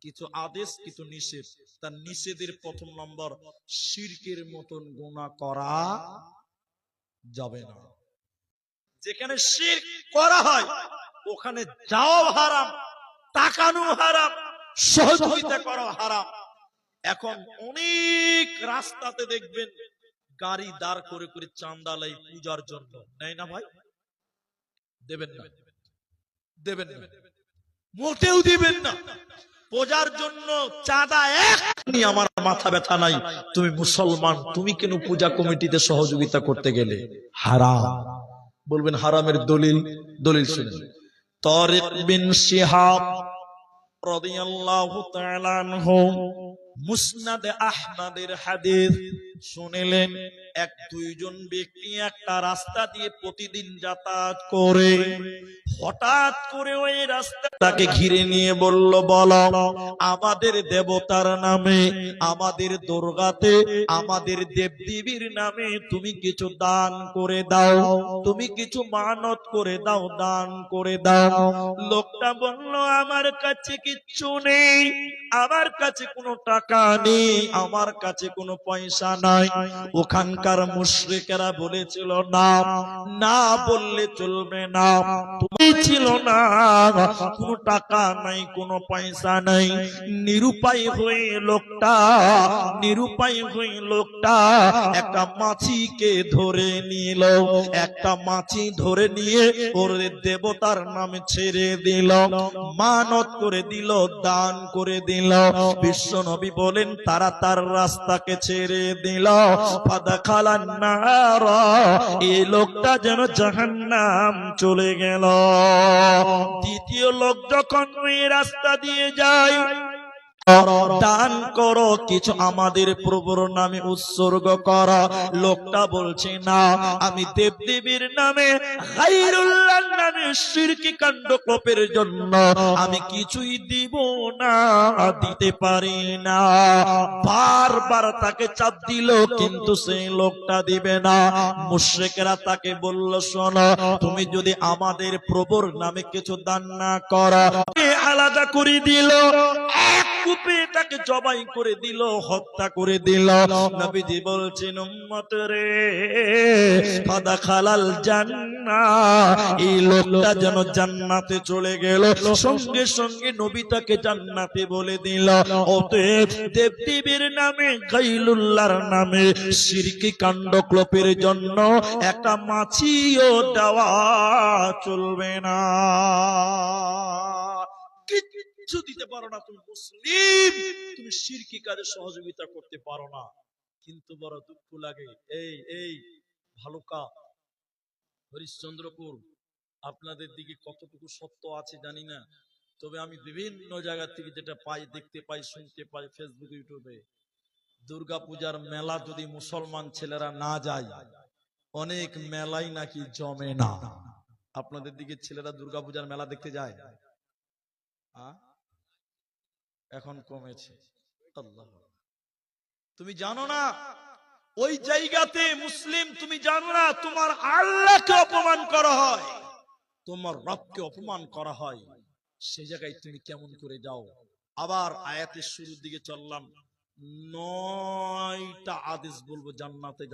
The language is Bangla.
কিছু আদেশ কিছু নিষেধ। তার নিষেধের প্রথম নম্বর শিরকের মতন গুণা করা যাবে না। যেখানে শির করা হয় ওখানে যাও হারাম তাকানো হারাম সহযোগিতা করা হারাম। এখন অনেক রাস্তাতে দেখবেন গাড়ি দাঁড় করে করে চান্দা লাই পূজার জন্য। নেয় না ভাই? দেবেন না। দেবেন না। মোটেও দিবেন না। পূজার জন্য চাঁদা এক আমার মাথা ব্যথা নাই। তুমি মুসলমান, তুমি কেন পূজা কমিটিতে সহযোগিতা করতে গেলে? হারাম। বলবেন হারামের দলিল দলিল শুনেন তরিক বিন শিহাব রাদিয়াল্লাহু তাআলা আনহু, মুসনাদ আহমদের হাদিস শুনিলেন, এক দুইজন ব্যক্তি একটা রাস্তা দিয়ে প্রতিদিন যাতায়াত করে। হঠাৎ করে ওই রাস্তাটাকে ঘিরে নিয়ে বলল, বলো, আমাদের দেবতার নামে, আমাদের দুর্গাতে, আমাদের দেবদেবীর নামে তুমি কিছু দান করে দাও, তুমি কিছু মানত করে দাও, দান করে দাও। লোকটা বলল, আমার কাছে কিচ্ছু নেই, আমার কাছে কোনো টাকা নেই, আমার কাছে কোনো পয়সা নাই। ওখানকার মুশরিকেরা বলেছিল, না না বললে চলবে না। তুমি ছিল না, কোনো টাকা নাই, কোনো পয়সা নাই। নিরুপায় হয়ে লোকটা, নিরুপায় হয়ে লোকটা একটা মাছিকে ধরে নিল। একটা মাছি ধরে নিয়ে ওর দেবতার নামে ছেড়ে দিল। মানত করে দিল, দান করে দিল। বিশ্ব নবী বলেন, তারা তার রাস্তাকে ছেড়ে দিল। ফাদা খালান এই লোকটা যেন জাহান্নাম চলে গেল। দ্বিতীয় লোক যখন ওই রাস্তা দিয়ে যায়, দান করো, কিছু আমাদের প্রভুর নামে উৎসর্গ করা। লোকটা বলছে, না, আমি দেবদেবীর নামে শিরকি কাণ্ড কোপের জন্য। আমি কিছুই দিব না, দিতে পারি না। বারবার তাকে চাপ দিল, কিন্তু সেই লোকটা দিবে না। মুশ্রিকেরা তাকে বলল, শোনো, তুমি যদি আমাদের প্রবর নামে কিছু দান না করো আলাদা করে দিল। কূপে তাকে জবাই করে দিল, হত্যা করে দিল। নবীজি বলছেন, উম্মত রে, ফাদা খালাল জান্নাহ। এই লোকটা যেন জান্নাতে চলে গেল। সঙ্গে সঙ্গে নবী তাকে জান্নাতে বলে দিল। অতএব দেবদেবীর নামে, গাইলুল্লাহর নামে সিরকি কাণ্ড ক্লোপের জন্য একটা মাছিও দেওয়া চলবে না। কিচ্ছু দিতে পারো না, তুমি মুসলিম। তুমি শিরকি কাজে সহযোগিতা করতে পারো না। কিন্তু বড় দুঃখ লাগে। এই এই, ভালুকা, হরিশ্চন্দ্রপুর, আপনাদের দিকে কতটুকু সত্য আছে জানি না। তবে আমি বিভিন্ন জায়গা থেকে যেটা পাই, দেখতে পাই, শুনতে পাই ফেসবুক ইউটিউবে দুর্গা পূজার মেলা যদি মুসলমান ছেলেরা না যায়, অনেক মেলাই নাকি জমে না। আপনাদের দিকে ছেলেরা দুর্গা পূজার মেলা দেখতে যায়? এখন কমেছে। আল্লাহ। তুমি জানো না, ওই জায়গাতে মুসলিম তুমি জানো না, তোমার আল্লাহকে অপমান করা হয়। তোমার রবকে অপমান করা হয়। সে জায়গায় তুমি কেমন করে যাও? আবার আয়াতের শুরুর দিকে চললাম, নয়টা আদেশ বলব জান্নাতে